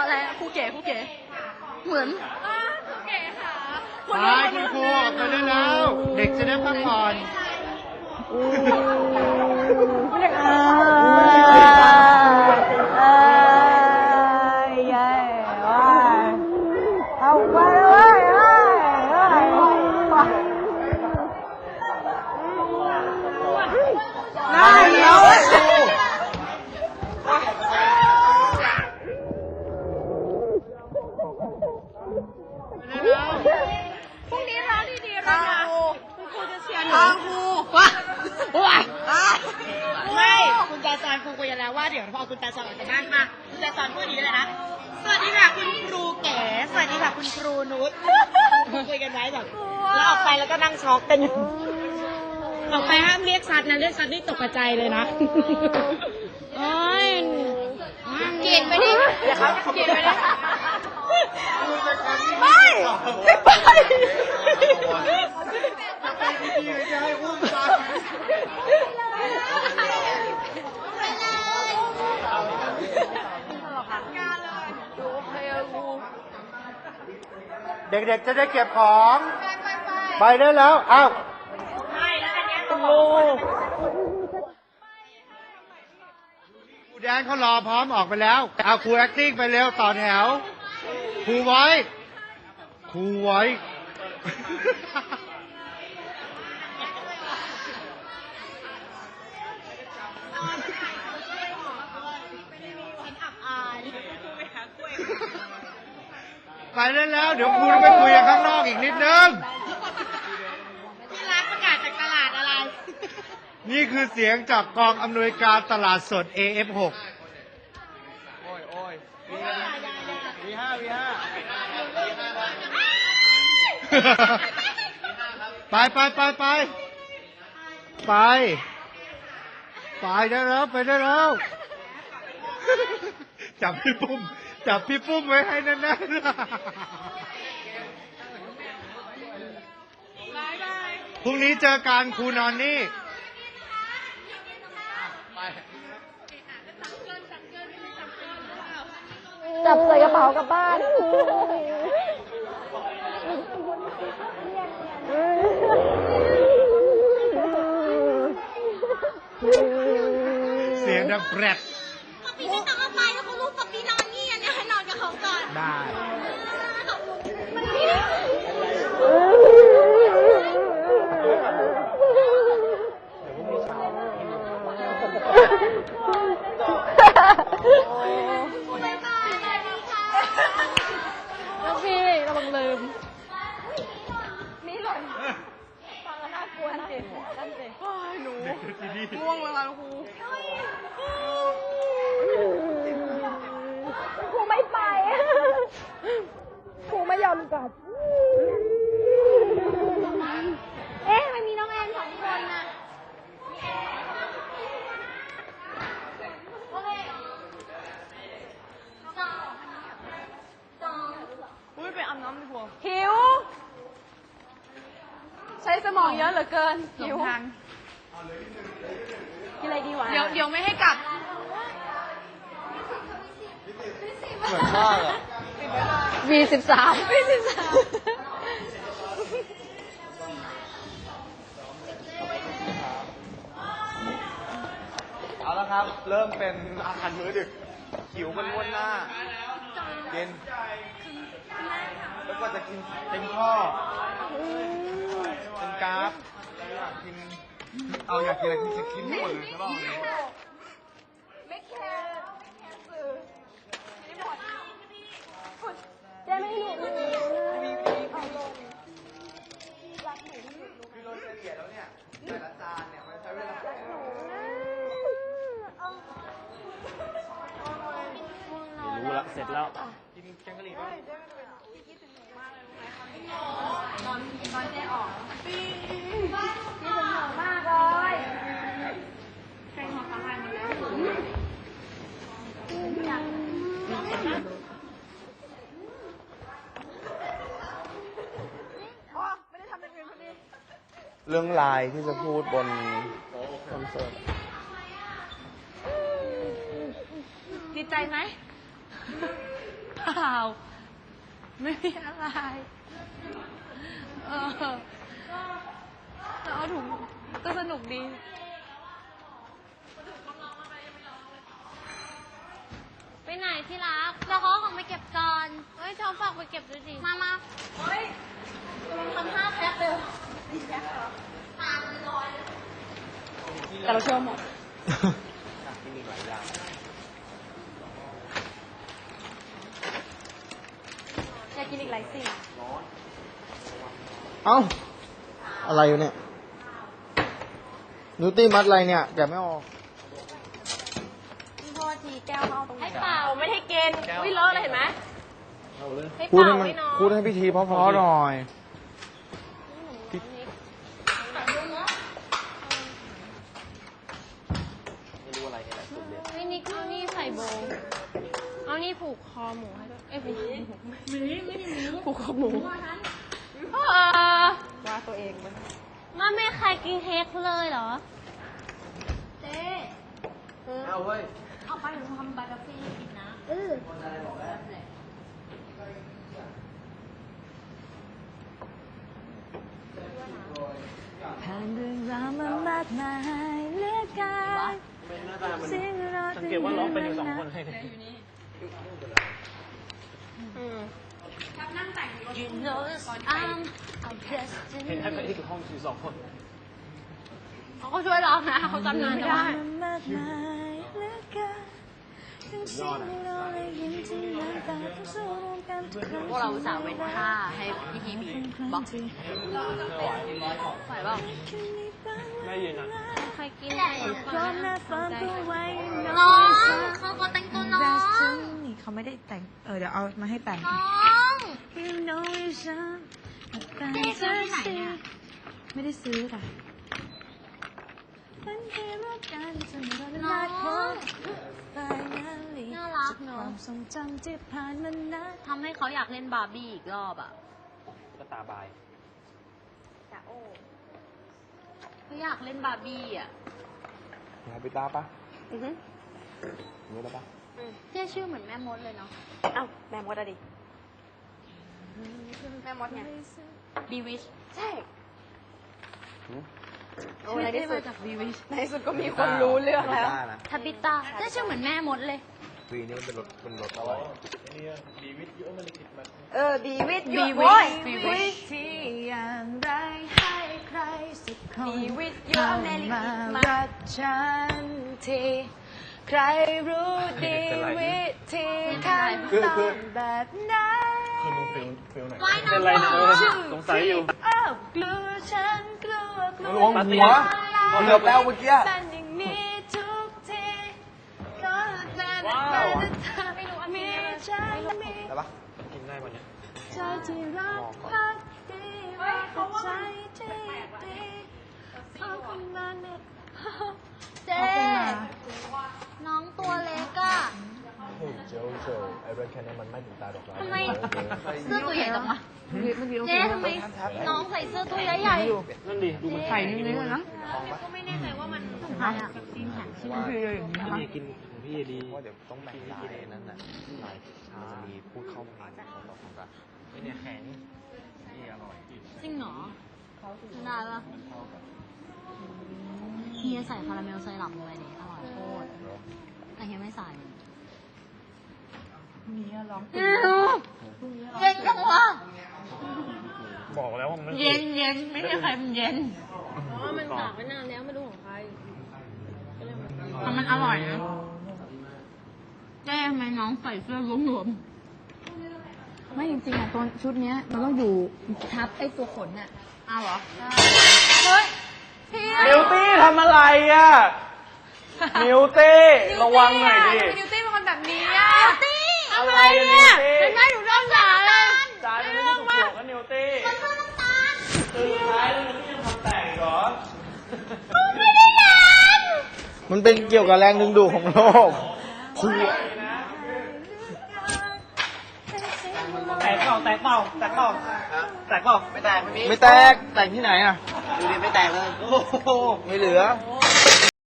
อะไรอะครูเก๋ครูเก๋เหมือนเก๋ค่ะไปคุณครูออกไปได้แล้ว เด็กจะได้พักผ่อนเอาไปเลยน่าเหี่ยว พรุ่งนี้ร้านดีๆแล้วนะคุณ ครูจะเชียร์หนูทางครูว้าว้าไม่คุณจะสอนครูคุยกันแล้วว่าเดี๋ยวพอคุณจะสอนออกจากบ้านมาคุณจะสอนพูดอย่างนี้เลยนะ สวัสดีค่ะคุณครูเก๋สวัสดีค่ะคุณครูนุชคุยกันไว้แบบแล้วออกไปแล้วก็นั่งช็อกกันอยู่ออกไปห้ามเรียกซัดนะเรียกซัดนี่ตกกระจายเลยนะโอ้ยเกียดไปดิเดี๋ยวเขาเกียดไปดิไม่ไม่ ไปจะให้อุ้มไปเด็กๆจะได้เก็บของ ไปได้แล้วอ้าวไม่แล้วอันนี้ยครูแดนเขารอพร้อมออกไปแล้วเอาครู acting ไปเร็วต่อแถวครูไว้ครูไว้ ไปได้แล้ว เดี๋ยวครูต้องไปคุยกันข้างนอกอีกนิดนึง ที่ร้านประกาศจากตลาดอะไร นี่คือเสียงจากกองอำนวยการตลาดสด AF6 ไปไปไปไปไป ไปได้แล้ว ไปได้แล้ว จับพี่ปุ้ม จับพี่ปุ้มไว้ให้แน่นๆพรุ่งนี้เจอกันครูนอนนี่ จับใส่กระเป๋ากลับบ้านเสียงดังแปรด ปีไม่ต้องเอาไปแล้วเขาลูกกับปีนอนนี่อันนี้ให้นอนกับเขาก่อน ได้ บ๊ายบายสวัสดีค่ะ น้องพี่ระวังลืม นี่หล่นฟังแล้ว น่ากลัวนะนั่นสิหนูง่วงแล้วค่ะครูครูไม่ไป ครูไม่ยอมกลับ เอ๊ะทำไมมีน้องแอนสองคนน่ะโอเคสองสอง อุ้ยไปอาบน้ำดีกว่าหิว ใช้สมองเยอะเหลือเกินหิวกินอะไรดีวะเดี๋ยวเดี๋ยวไม่ให้กลับ เหมือนมากอะวีสิบสามวีสิบสามเอาละครับ เริ่มเป็นอาหารมื้อดึกหิวมันวนหน้ากินแล้วก็จะกินเต็มข้อ เป็นกราฟอยากกินเอาอยากกินอะไรกินจะกินให้หมดเลยใช่ป่ะวันนี้ไม่แคร์ไม่แคร์สื่อไม่หมดเจ๊ไม่หนูเอาลงรักหนูที่สุดคือโดยเฉลี่ยแล้วเนี่ยแต่ละจานเนี่ยมันใช้เวลารู้ละเสร็จแล้วกินแกงกะหรี่ไหม ตอนแกออกปีบ้านนี่เป็นหนมากเลยใครหอมสาหร่ายมาแล้วอยากเรื่องลายที่จะพูดบนคอนเสิร์ตดีใจไหมเปล่าไม่มีอะไร เออแต่เอาถุงก็สนุกดี ไปไหนที่รักเราเขาของไปเก็บก่อนเฮ้ยชอบฝากไปเก็บด้วยดิมามาเฮ้ยทำห้าแพ็คเร็วแต่เราเชื่อหมดอยากกินอีกหลายสิ่ง เอ้า อะไรอยู่เนี่ยนิวตี้มัดอะไรเนี่ย แกะไม่ออกโทษทีแก้วเขาเอาตรงให้นี้เปล่าไม่ให้กินวิเลอะเลยเห็นไหมให้พูดเปให้ล่ามันไม่น้องพูดให้พิธีเพราะๆหน่อย ไม่นิกเอานี่ใส่โบว์เอานี่ผูกคอหมูให้ด้วยเอ้ยผูกคอหมูไม่ไม่ได้หมูผูกคอหมูเออ ว่าตัวเองมันมาไม่ใครกินเค้กเลยเหรอ เจ๊เอาเว้ย เอาไปหนูทำบาร์กาฟี่ให้กินนะผ่านเรื่องราวมามากมายเหลือเกันสิ่งรอสังเกตว่าร้องเป็นอยู่สองคนเลย You know I'm a เห็น destiny ท่านที่ห้องอยู่สองคน เขาก็ช่วยร้องนะเขาจำนานไม่ได้ มากมายเหลือเกิน ทั้งสิ่งที่เราได้ยินที่น้ำตาทุกสู้รวมกันทุกครั้งพวกเราอุตส่าห์เว้นท่าให้พี่ทีบีบอกไหวเปล่าไม่ยืนอะใครกินใครกินพร้อมหน้าฟ้าตัวไว้น้องเขาก็แต่งตัวน้องเขาไม่ได้แต่ง เออเดี๋ยวเอามาให้แต่งน้อง You know it's a เจ๊ซื้อที่ไหนเนี่ยไม่ได้ซื้อค่ะเป็นที่รักกันเสมอเวน้อง พบ finally น่ารั กคเนอะวามทรงจำที่ผ่านมานานทำให้เขาอยากเล่นบาร์บี้อีกรอบอะก็ตาบายเขาอยากเล่นบาร์บี้อะหาปิตาปะอือฮึรู้แล้วปะเจ๊ชื่อเหมือนแม่มดเลยเนาะเอ้าแม่มดอะดิ แม่มดไง บีวิชใช่โอ้ชื่อในได้ที่สุมาดจากบีวิชในที่สุดก็มีคนรู้เรื่องแล้วปิต้านะทาบิต้าเจ๊ชื่อเหมือนแม่มดเลย วีนี่มันเป็นรถเป็นรถอะไรเออบีวิทบียูวิทบีบีวิทที่อย่างไรให้ใครสักคนบีวิทยูอเมริการักฉันทีใครรู้ดีวิธีขั้นตอนแบบไหนว่ายเป็นน้ำไรนะเหรเอออสงสัยอยู่อ้าวกลัวฉันกลัวกลัวหัวเกือบแล้วเมื่อกี้ ใจที่รักพักดีว่าแต่ใจที่ดีเขาคนนั้นเนี่ยเจ๊น้องตัวเล็กอะเจลเจลไอ้เรนแค่นี้มันไม่ถึงตาดอกทำไมเสื้อตัวใหญ่จังวะเจ๊ทำไมน้องใส่เสื้อตัวใหญ่ใหญ่นั่นดิดูมันไข่นิดนึงนะก็ไม่แน่ใจว่ามันใครอะจีนแข็งใช่ไหมนี่กินของพี่ดีว่าเดี๋ยวต้องแบ่งลายนั่นน่ะลายมันจะมีพูดเข้ามาในของเราของเรา ไอเนี่ยแข็งนี่อร่อยจริงเหรอได้ปะเฮียใส่คาราเมลไซรัปลงไปดิอร่อยโคตรแต่เฮียไม่ใส่เย็นจังวะบอกแล้วว่ามันเย็นเย็นไม่ใช่ใครมันเย็นเพราะว่ามันตากไว้นานแล้วไม่รู้ของใครแต่มันอร่อยนะเจ๊ทำไมน้องใส่เสื้อหลวม ไม่จริงๆอะตัวชุดเนี้ยมันต้องอยู่ทับไอ้ตัวขนอะๆอ้าวเหรอเฮ้ยพี่นิวตี้ทำอะไรอะ นิวตี้ระวังหน่อยดิ นิวตี้เป็นคนแบบนี้อะตี้อะไรเนี่ยเป็นไงหนูโดนด่าเลยจานมันไม่ถูกโขกกันนิวตี้มันเสื้อน้ำตาลตื่นท้ายแล้วนิวตี้ยังทำแตกอีกเหรอไม่ได้ยันมันเป็นเกี่ยวกับแรงดึงดูดของโลกคุย แตก เปล่าแตกเปล่าแตกเปล่าแตกเปล่าไม่แตกไม่มีไม่แตกแตกที่ไหนอะดูดิไม่แตกเลย โอ้โหไม่เหลือ โอ้